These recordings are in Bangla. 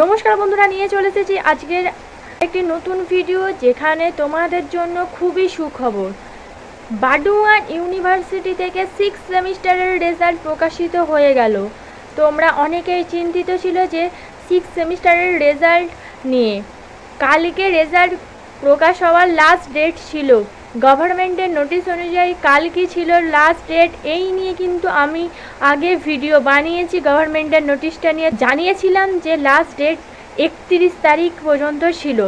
নমস্কার বন্ধুরা, নিয়ে চলে এসেছি আজকের একটি নতুন ভিডিও যেখানে তোমাদের জন্য খুবই সুখবর। বাডুয়ান ইউনিভার্সিটি থেকে সিক্স সেমিস্টারের রেজাল্ট প্রকাশিত হয়ে গেল। তোমরা অনেকেই চিন্তিত ছিল যে সিক্স সেমিস্টারের রেজাল্ট নিয়ে। কালকে রেজাল্ট প্রকাশ হওয়ার লাস্ট ডেট ছিল। গভর্নমেন্টের নোটিশ অনুযায়ী কালকে ছিল লাস্ট ডেট এই নিয়ে কিন্তু আমি আগে ভিডিও বানিয়েছি। গভর্নমেন্টের নোটিশটা নিয়ে জানিয়েছিলাম যে লাস্ট ডেট একত্রিশ তারিখ পর্যন্ত ছিল।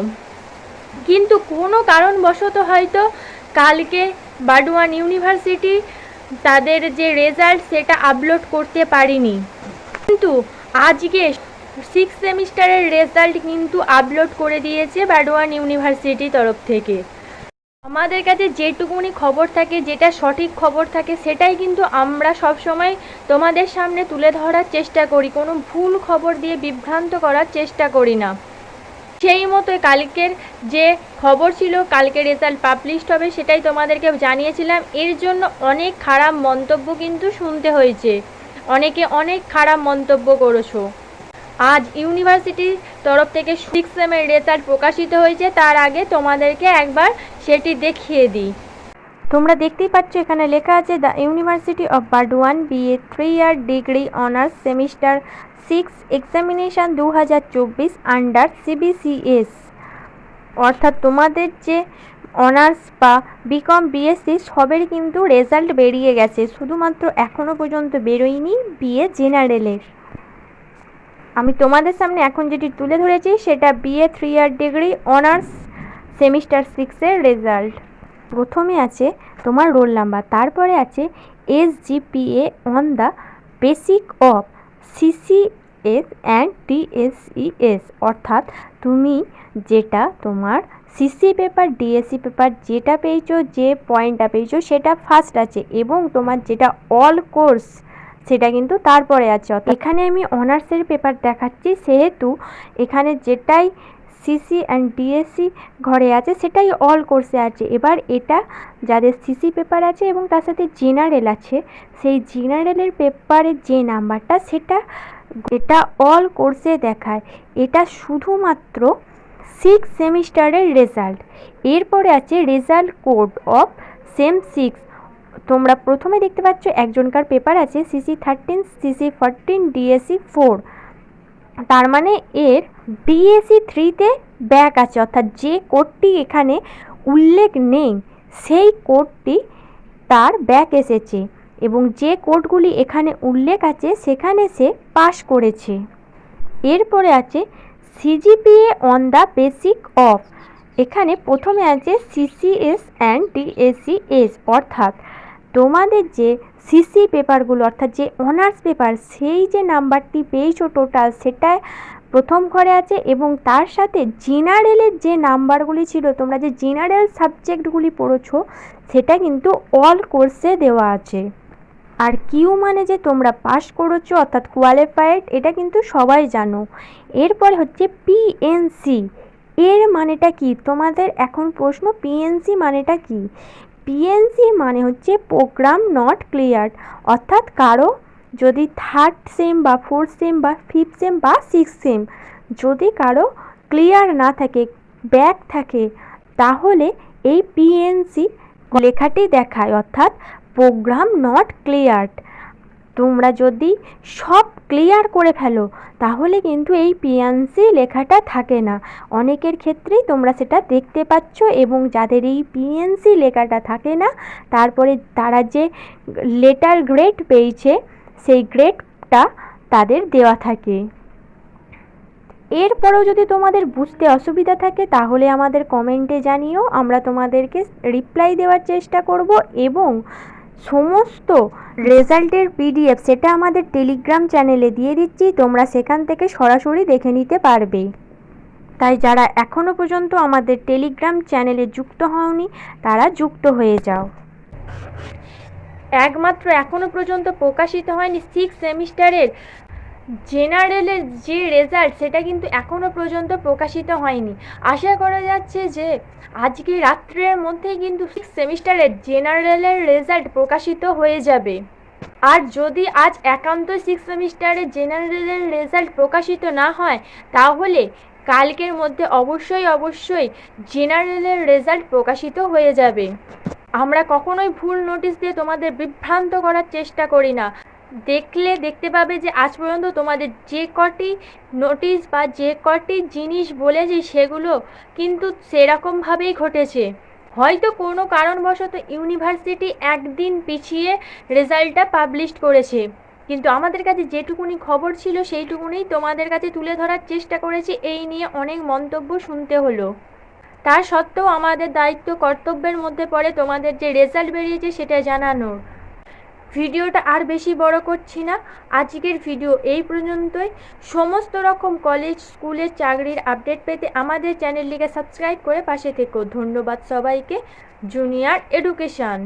কিন্তু কোনো কারণবশত হয়তো কালকে বাডুয়ান ইউনিভার্সিটি তাদের যে রেজাল্ট সেটা আপলোড করতে পারিনি। কিন্তু আজকে সিক্স সেমিস্টারের রেজাল্ট কিন্তু আপলোড করে দিয়েছে বাডুয়ান ইউনিভার্সিটি তরফ থেকে। আমাদের কাছে যেটুকুনি খবর থাকে, যেটা সঠিক খবর থাকে, সেটাই কিন্তু আমরা সব সময় তোমাদের সামনে তুলে ধরার চেষ্টা করি। কোনো ভুল খবর দিয়ে বিভ্রান্ত করার চেষ্টা করি না। সেই মতো কালকের যে খবর ছিল, কালকে রেজাল্ট পাবলিশড হবে, সেটাই তোমাদেরকে জানিয়েছিলাম। এর জন্য অনেক খারাপ মন্তব্য কিন্তু শুনতে হয়েছে। অনেকে অনেক খারাপ মন্তব্য করেছ। আজ ইউনিভার্সিটির তরফ থেকে সিক্স সেমের রেজাল্ট প্রকাশিত হয়েছে। তার আগে তোমাদেরকে একবার সেটি দেখিয়ে দিই। তোমরা দেখতেই পাচ্ছ এখানে লেখা আছে, the University of Burdwan B A three year degree honours semester six examination দু হাজার চব্বিশ আন্ডার সিবিসিএস অর্থাৎ তোমাদের যে অনার্স বা বিকম বিএসসি সবেরই কিন্তু রেজাল্ট বেরিয়ে গেছে, শুধুমাত্র এখনও পর্যন্ত বেরোয়নি বিএ জেনারেলের। আমি তোমাদের সামনে এখন যেটি তুলে ধরেছি, সেটা BA three year degree honours semester সিক্সের রেজাল্ট। প্রথমে আছে তোমার রোল নাম্বার, তারপরে আছে S GPA on the basic of CCS and DSEs অর্থাৎ তুমি যেটা তোমার সিসি পেপার ডিএসসি পেপার যেটা পেয়েছ, যে পয়েন্টটা পেয়েছ, সেটা ফার্স্ট আছে এবং তোমার যেটা অল কোর্স সেটা কিন্তু তারপরে আছে। এখানে আমি অনার্সের পেপার দেখাচ্ছি, সেহেতু এখানে যেটাই সিসি অ্যান্ড ডিএসসি ঘরে আছে, সেটাই অল কোর্সে আছে। এবার এটা যাদের সিসি পেপার আছে এবং তার সাথে জেনারেল আছে, সেই জেনারেলের পেপারের যে নাম্বারটা সেটা, এটা অল কোর্সে দেখায়। এটা শুধুমাত্র সিক্স সেমিস্টারের রেজাল্ট এরপরে আছে result code of sem six তোমরা প্রথমে দেখতে পাচ্ছ একজনকার পেপার আছে CC thirteen CC fourteen DSC four তার মানে এর ডিএসসি থ্রিতে ব্যাক আছে, অর্থাৎ যে কোডটি এখানে উল্লেখ নেই, সেই কোডটি তার ব্যাক এসেছে এবং যে কোডগুলি এখানে উল্লেখ আছে, সেখানে সে পাশ করেছে। এরপরে আছে CGPA on the basic of এখানে প্রথমে আছে সিসিএস অ্যান্ড ডিএসিএস অর্থাৎ তোমাদের যে সিসি পেপারগুলো অর্থাৎ যে অনার্স পেপার সেই যে নাম্বারটি পেয়েছ টোটাল সেটা প্রথম ঘরে আছে এবং তার সাথে জেনারেলের যে নাম্বারগুলি ছিল, তোমরা যে জেনারেল সাবজেক্টগুলি পড়েছো, সেটা কিন্তু অল কোর্সে দেওয়া আছে। আর কিউ মানে যে তোমরা পাস করেছ, অর্থাৎ কোয়ালিফাইড এটা কিন্তু সবাই জানো। এরপরে হচ্ছে পিএনসি এর মানেটা কি? তোমাদের এখন প্রশ্ন পিএনসি মানেটা কি? পিএনসি মানে হচ্ছে প্রোগ্রাম নট ক্লিয়ার অর্থাৎ কারও যদি থার্ড সেম বা ফোর্থ সেম বা ফিফথ সেম বা সিক্স সেম যদি কারও ক্লিয়ার না থাকে ব্যাক থাকে, তাহলে এই পিএনসি লেখাটি দেখায়, অর্থাৎ প্রোগ্রাম নট ক্লিয়ার্ড তোমরা যদি সব ক্লিয়ার করে ফেলো, তাহলে কিন্তু এই পিএনসি লেখাটা থাকে না। অনেকের ক্ষেত্রেই তোমরা সেটা দেখতে পাচ্ছ এবং যাদের এই পিএনসি লেখাটা থাকে না, তারপরে তারা যে লেটার গ্রেড পেয়েছে সেই গ্রেডটা তাদের দেওয়া থাকে। এরপরেও যদি তোমাদের বুঝতে অসুবিধা থাকে, তাহলে আমাদের কমেন্টে জানিও, আমরা তোমাদেরকে রিপ্লাই দেওয়ার চেষ্টা করব এবং সমস্ত রেজাল্টের পিডিএফ সেটা আমাদের টেলিগ্রাম চ্যানেলে দিয়ে দিচ্ছি, তোমরা সেখান থেকে সরাসরি দেখে নিতে পারবে। তাই যারা এখনও পর্যন্ত আমাদের টেলিগ্রাম চ্যানেলে যুক্ত হওনি, তারা যুক্ত হয়ে যাও। একমাত্র এখনও পর্যন্ত প্রকাশিত হয়নি সিক্স সেমিস্টারের জেনারেলের যে রেজাল্ট সেটা কিন্তু এখনও পর্যন্ত প্রকাশিত হয়নি। আশা করা যাচ্ছে যে আজকে রাত্রের মধ্যেই কিন্তু সিক্স সেমিস্টারের জেনারেলের রেজাল্ট প্রকাশিত হয়ে যাবে। আর যদি আজ একান্ত সিক্স সেমিস্টারের জেনারেলের রেজাল্ট প্রকাশিত না হয়, তাহলে কালকের মধ্যে অবশ্যই অবশ্যই জেনারেলের রেজাল্ট প্রকাশিত হয়ে যাবে। আমরা কখনোই ভুল নোটিশ দিয়ে তোমাদের বিভ্রান্ত করার চেষ্টা করি না। দেখলে দেখতে পাবে যে আজ পর্যন্ত তোমাদের যে কটি নোটিশ বা যে কটি জিনিস বলেছি সেগুলো কিন্তু সেরকমভাবেই ঘটেছে। হয়তো কোনো কারণবশত ইউনিভার্সিটি একদিন পিছিয়ে রেজাল্টটা পাবলিশ করেছে। কিন্তু আমাদের কাছে যেটুকুনি খবর ছিল সেইটুকুনি তোমাদের কাছে তুলে ধরার চেষ্টা করেছি। এই নিয়ে অনেক মন্তব্য শুনতে হলো। তা সত্ত্বেও আমাদের দায়িত্ব কর্তব্যের মধ্যে পড়ে তোমাদের যে রেজাল্ট বেরিয়েছে সেটা জানানোর। ভিডিওটা আর বেশি বড় করছি না। আজকের ভিডিও এই পর্যন্তই। সমস্ত রকম কলেজ স্কুলের চাকরির আপডেট পেতে আমাদের চ্যানেলটিকে সাবস্ক্রাইব করে পাশে থেকো। ধন্যবাদ সবাইকে। Junior education